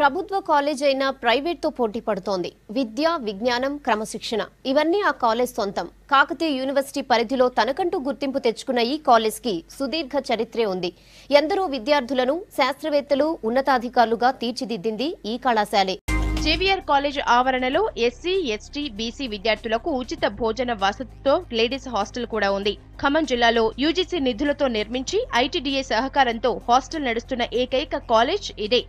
ప్రభుత్వ కాలేజ్ అయినా ప్రైవేట్తో పోటీ పడుతోంది. విద్య విజ్ఞానం క్రమశిక్షణ ఇవన్నీ ఆ కాలేజ్ సొంతం. కాకతీయ యూనివర్సిటీ పరిధిలో తనకంటూ గుర్తింపు తెచ్చుకున్న ఈ కాలేజ్కి సుదీర్ఘ చరిత్రే ఉంది. ఎందరో విద్యార్థులను శాస్త్రవేత్తలు ఉన్నతాధికారులుగా తీర్చిదిద్దింది ఈ కళాశాలే. జేవిఆర్ కాలేజ్ ఆవరణలో ఎస్సీ ఎస్టీ బీసీ విద్యార్థులకు ఉచిత భోజన వసతితో లేడీస్ హాస్టల్ కూడా ఉంది. ఖమ్మం జిల్లాలో యూజీసీ నిధులతో నిర్మించి ఐటీడీఏ సహకారంతో హాస్టల్ నడుస్తున్న ఏకైక కాలేజ్ ఇదే.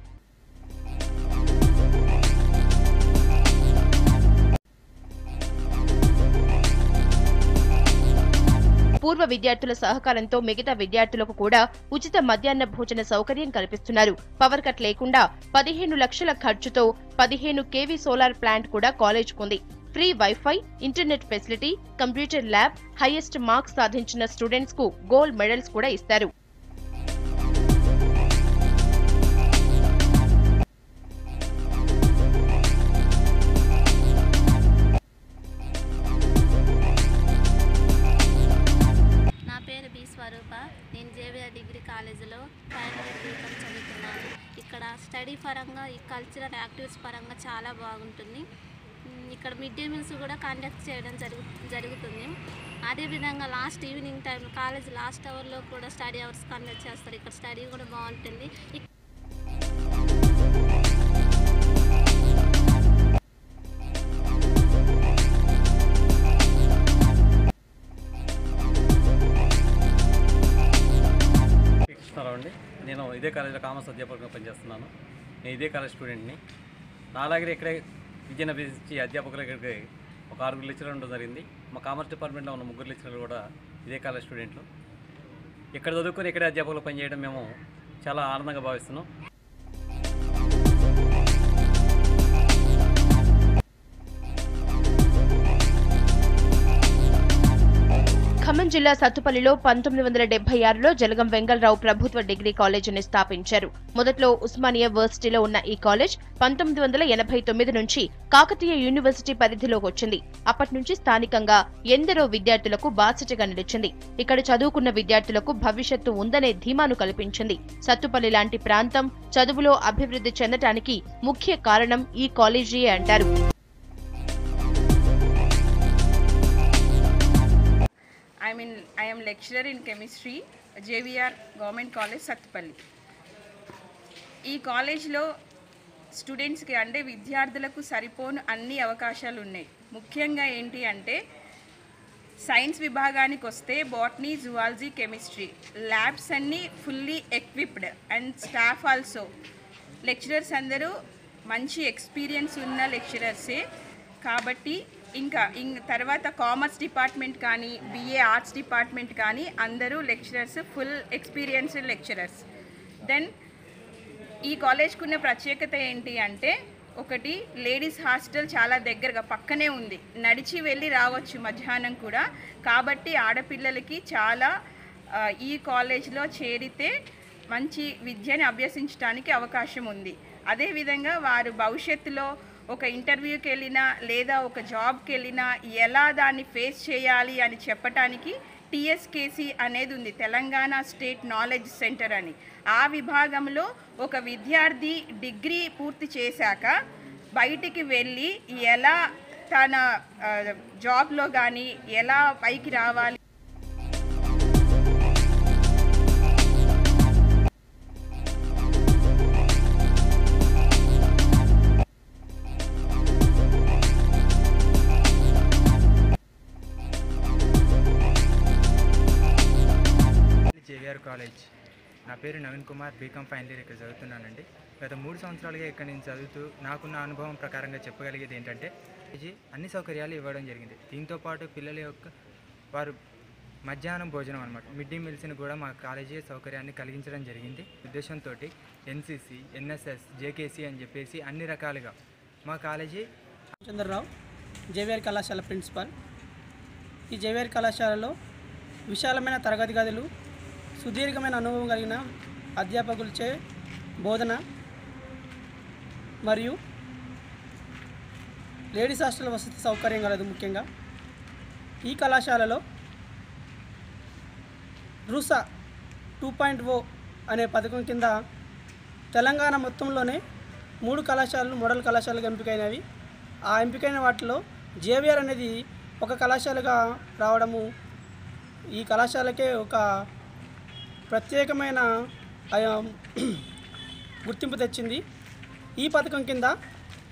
పూర్వ విద్యార్థుల సహకారంతో మిగతా విద్యార్థులకు కూడా ఉచిత మధ్యాహ్న భోజన సౌకర్యం కల్పిస్తున్నారు. పవర్ కట్ లేకుండా పదిహేను లక్షల ఖర్చుతో పదిహేను కేవీ సోలార్ ప్లాంట్ కూడా కాలేజ్కుంది. Free WiFi internet facility computer lab highest marks సాధించిన స్టూడెంట్స్కు గోల్డ్ మెడల్స్ కూడా ఇస్తారు. కాలేజీలో ఫైనల్ బీకామ్ చదువుతున్నాను. ఇక్కడ స్టడీ పరంగా ఈ కల్చరల్ యాక్టివిటీస్ పరంగా చాలా బాగుంటుంది. ఇక్కడ మిడ్ డే మీల్స్ కూడా కండక్ట్ చేయడం జరుగు జరుగుతుంది. అదేవిధంగా last evening time college last అవర్లో కూడా స్టడీ అవర్స్ కండక్ట్ చేస్తారు. ఇక్కడ స్టడీ కూడా బాగుంటుంది. నేను ఇదే కాలేజీలో కామర్స్ అధ్యాపకుడిగా పనిచేస్తున్నాను. నేను ఇదే కాలేజ్ స్టూడెంట్ని. నాలాగే ఇక్కడే విద్యను అభ్యసించి అధ్యాపకులు ఇక్కడికి ఒక ఆరుగురు లెక్చరర్ ఉండడం జరిగింది. మా కామర్స్ డిపార్ట్మెంట్లో ఉన్న ముగ్గురు లెక్చరర్లు కూడా ఇదే కాలేజ్ స్టూడెంట్లు. ఇక్కడ చదువుకొని ఇక్కడే అధ్యాపకులు పనిచేయడం మేము చాలా ఆనందంగా భావిస్తున్నాం. ఖమ్మం జిల్లా సత్తుపల్లిలో పంతొమ్మిది వందల డెబ్బై ఆరులో జలగం వెంగళరావు ప్రభుత్వ డిగ్రీ కాలేజీని స్థాపించారు. మొదట్లో ఉస్మానియా వర్సిటీలో ఉన్న ఈ కాలేజ్ పంతొమ్మిది వందల ఎనభై తొమ్మిది నుంచి కాకతీయ యూనివర్సిటీ పరిధిలోకి వచ్చింది. అప్పటి నుంచి స్థానికంగా ఎందరో విద్యార్థులకు బాసటగా నిలిచింది. ఇక్కడ చదువుకున్న విద్యార్థులకు భవిష్యత్తు ఉందనే ధీమాను కల్పించింది. సత్తుపల్లి లాంటి ప్రాంతం చదువులో అభివృద్ధి చెందటానికి ముఖ్య కారణం ఈ కాలేజీయే అంటారు. I mean I'm lecturer in chemistry chemistry, government college Sathupalli. ఈ కాలేజ్లో స్టూడెంట్స్కి అంటే విద్యార్థులకు సరిపోను అన్ని అవకాశాలు ఉన్నాయి. ముఖ్యంగా ఏంటి అంటే సైన్స్ విభాగానికి వస్తే బాటనీ జువాలజీ కెమిస్ట్రీ ల్యాబ్స్ అన్నీ fully equipped. And staff also. Lecturers అందరూ మంచి ఎక్స్పీరియన్స్ ఉన్న లెక్చరర్సే. కాబట్టి ఇంకా తర్వాత కామర్స్ డిపార్ట్మెంట్ కానీ బిఏ ఆర్ట్స్ డిపార్ట్మెంట్ కానీ అందరూ lecturers full experienced lecturers. Then ఈ కాలేజ్కి ఉన్న ప్రత్యేకత ఏంటి అంటే ఒకటి లేడీస్ హాస్టల్ చాలా దగ్గరగా పక్కనే ఉంది. నడిచి వెళ్ళి రావచ్చు మధ్యాహ్నం కూడా. కాబట్టి ఆడపిల్లలకి చాలా ఈ కాలేజ్లో చేరితే మంచి విద్యని అభ్యసించడానికి అవకాశం ఉంది. అదేవిధంగా వారు భవిష్యత్తులో ఒక ఇంటర్వ్యూకి వెళ్ళినా లేదా ఒక జాబ్కి వెళ్ళినా ఎలా దాన్ని ఫేస్ చేయాలి అని చెప్పటానికి టిఎస్కేసి అనేది ఉంది తెలంగాణ స్టేట్ నాలెడ్జ్ సెంటర్ అని. ఆ విభాగంలో ఒక విద్యార్థి డిగ్రీ పూర్తి చేశాక బయటికి వెళ్ళి ఎలా తన జాబ్లో కానీ ఎలా పైకి రావాలి కాలేజ్. నా పేరు Naveen Kumar BCom final year ఇక్కడ చదువుతున్నానండి. గత మూడు సంవత్సరాలుగా ఇక్కడ నేను చదువుతూ నాకున్న అనుభవం ప్రకారంగా చెప్పగలిగేది ఏంటంటే ఇది అన్ని సౌకర్యాలు ఇవ్వడం జరిగింది. దీంతో పాటు పిల్లల యొక్క వారు మధ్యాహ్నం భోజనం అనమాట మిడ్ డే మీల్స్ని కూడా మా కాలేజీ సౌకర్యాన్ని కలిగించడం జరిగింది. ఉద్దేశంతో ఎన్సీసీ ఎన్ఎస్ఎస్ జేకేసీ అని చెప్పేసి అన్ని రకాలుగా మా కాలేజీ చంద్రరావు జేవిఆర్ కళాశాల ప్రిన్సిపాల్. ఈ జేవిఆర్ కళాశాలలో విశాలమైన తరగతి గదులు సుదీర్ఘమైన అనుభవం కలిగిన అధ్యాపకులచే బోధన మరియు లేడీస్ హాస్టల్ వసతి సౌకర్యం కలదు ముఖ్యంగా. ఈ కళాశాలలో రూసా టూ పాయింట్ ఓ అనే పథకం కింద తెలంగాణ మొత్తంలోనే మూడు కళాశాలలు మోడల్ కళాశాలకు ఎంపికైనవి. ఆ ఎంపికైన వాటిలో జేవిఆర్ అనేది ఒక కళాశాలగా రావడము ఈ కళాశాలకే ఒక ప్రత్యేకమైన గుర్తింపు తెచ్చింది. ఈ పథకం కింద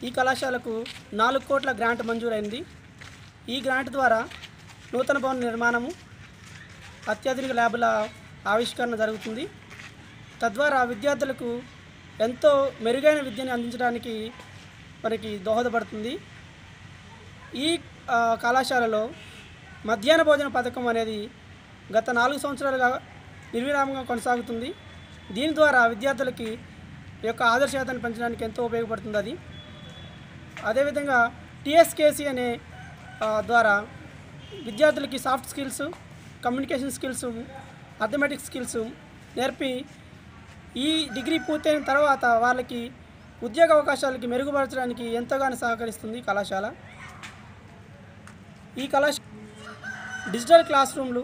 ఈ కళాశాలకు నాలుగు కోట్ల గ్రాంట్ మంజూరైంది. ఈ గ్రాంట్ ద్వారా నూతన భవన నిర్మాణము అత్యాధునిక ల్యాబుల ఆవిష్కరణ జరుగుతుంది. తద్వారా విద్యార్థులకు ఎంతో మెరుగైన విద్యను అందించడానికి మనకి దోహదపడుతుంది. ఈ కళాశాలలో మధ్యాహ్న భోజన పథకం అనేది గత నాలుగు సంవత్సరాలుగా నిర్విరామంగా కొనసాగుతుంది. దీని ద్వారా విద్యార్థులకి యొక్క ఆదర్శయాతను పెంచడానికి ఎంతో ఉపయోగపడుతుంది అది. అదేవిధంగా టీఎస్కేసీ అనే ద్వారా విద్యార్థులకి soft skills communication skills arithmetic skills నేర్పి ఈ డిగ్రీ పూర్తయిన తర్వాత వాళ్ళకి ఉద్యోగ అవకాశాలకి మెరుగుపరచడానికి ఎంతగానో సహకరిస్తుంది కళాశాల. ఈ కళాశ డిజిటల్ క్లాస్ రూమ్లు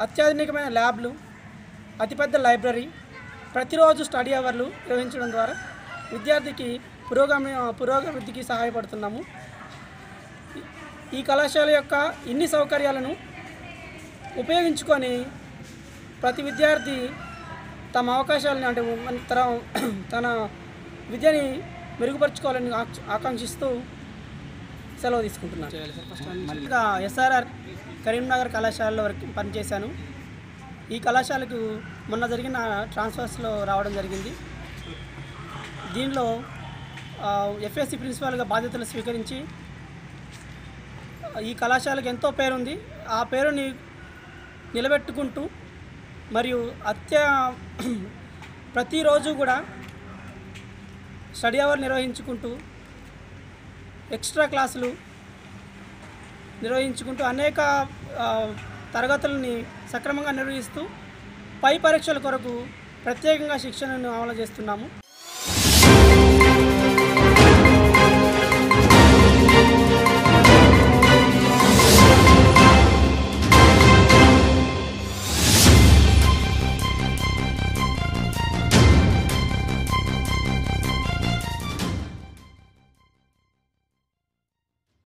అత్యాధునికమైన ల్యాబ్లు అతిపెద్ద లైబ్రరీ ప్రతిరోజు స్టడీ అవర్లు నిర్వహించడం ద్వారా విద్యార్థికి పురోగమ పురోగతికి సహాయపడుతున్నాము. ఈ- కళాశాల యొక్క ఇన్ని సౌకర్యాలను ఉపయోగించుకొని ప్రతి విద్యార్థి తమ అవకాశాలను అంటే తన తన విద్యని మెరుగుపరుచుకోవాలని ఆకాంక్షిస్తూ సెలవు తీసుకుంటున్నాను ఇంకా ఎస్ఆర్ఆర్ కరీంనగర్ కళాశాలలో వరకు పనిచేశాను. ఈ కళాశాలకు మొన్న జరిగిన ట్రాన్స్ఫర్స్లో రావడం జరిగింది. దీనిలో ఎఫ్ఎస్సి ప్రిన్సిపాల్గా బాధ్యతలు స్వీకరించి ఈ కళాశాలకు ఎంతో పేరుంది. ఆ పేరుని నిలబెట్టుకుంటూ మరియు అత్య ప్రతిరోజు కూడా స్టడీ అవర్ నిర్వహించుకుంటూ ఎక్స్ట్రా క్లాసులు నిర్వహించుకుంటూ అనేక తరగతులని సక్రమంగా నిర్వహిస్తూ పై పరీక్షల కొరకు ప్రత్యేకంగా శిక్షణను అమలు చేస్తున్నాము.